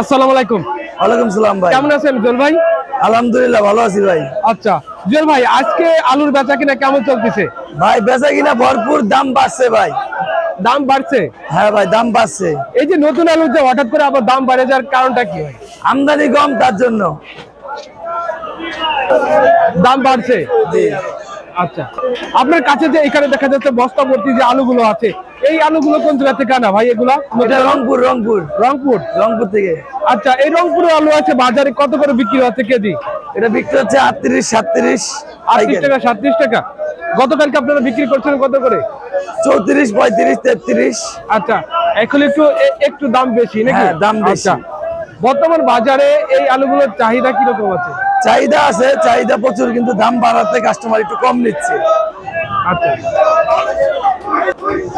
আসসালামু আলাইকুম। ওয়ালাইকুম সালাম ভাই। কেমন আছেন জুয়েল ভাই? আলহামদুলিল্লাহ ভালো আছি ভাই। আচ্ছা জুয়েল ভাই আজকে আলুর বেচা কিনা কেমন চলতেছে? ভাই বেচা কিনা ভরপুর দাম বাড়ছে ভাই। দাম বাড়ছে? হ্যাঁ ভাই দাম বাড়ছে। এই যে নতুন আলুর যে হঠাৎ করে আবার দাম বাড়ে যাওয়ার কারণটা কি? ভাই আমদানি কম তার জন্য। দাম বাড়ছে? আচ্ছা। আপনার কাছে যে এখানে দেখা যাচ্ছে বস্তা ভর্তি যে আলুগুলো আছে এই আলুগুলো কোন জেলা থেকে আনা ভাই এগুলা? এটা রংপুর রংপুর। রংপুর? রংপুর থেকে। আচ্ছা এই রংপুরের আলু আছে বাজারে কত করে বিক্রি হচ্ছে কেজি? এটা বিক্রি হচ্ছে আটত্রিশ সাতত্রিশ আটত্রিশ টাকা সাতত্রিশ টাকা। গতকালকে আপনারা বিক্রি করছেন কত করে? চৌত্রিশ পঁয়ত্রিশ তেত্রিশ। আচ্ছা এখন একটু একটু দাম বেশি নাকি? হ্যাঁ, দাম বেশি। আচ্ছা বর্তমান বাজারে এই আলুগুলোর চাহিদা কীরকম আছে? চাহিদা আছে চাহিদা প্রচুর কিন্তু দাম বাড়াতে কাস্টমার একটু কম নিচ্ছে। আচ্ছা।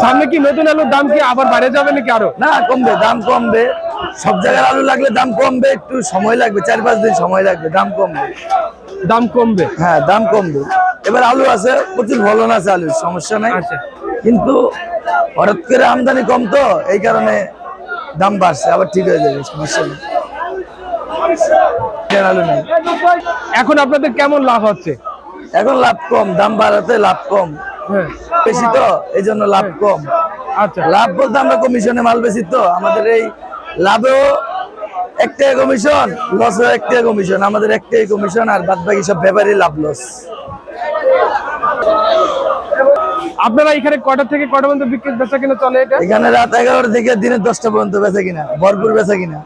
সামনে কি নতুন আলুর দাম কি আবার বাড়ে যাবে নাকি আরও? না কমবে দাম কমবে। সব জায়গায় আলু লাগলে দাম কমবে একটু সময় লাগবে চার পাঁচ দিন সময় লাগবে দাম কমবে। দাম কমবে? হ্যাঁ দাম কমবে। এবার আলু আছে প্রচুর ফলন আছে আলুর সমস্যা নাই। আচ্ছা। কিন্তু হঠাৎ করে আমদানি কম তো এই কারণে দাম বাড়ছে আবার ঠিক হয়ে যাবে সমস্যা নেই। এখন আপনাদের কেমন লাভ হচ্ছে? এখন লাভ কম দাম বাড়াতে লাভ কম। হ্যাঁ। বেশি তো এই জন্য লাভ কম। আচ্ছা। লাভ বলতে আমরা কমিশনে মাল বেশি তো আমাদের এই লাভেও এক টাকা কমিশন লসও এক টাকা কমিশন। আমাদের এক টাকা কমিশন আর বাদ বাকি সব ব্যাপারই লাভ লস। আপনারা এখানে কটা থেকে কটা পর্যন্ত বিক্রি বেচা কিনা চলে এটা? এখানে রাত এগারোটা থেকে দিনের দশটা পর্যন্ত বেচা কিনা ভরপুর বেচা কিনা।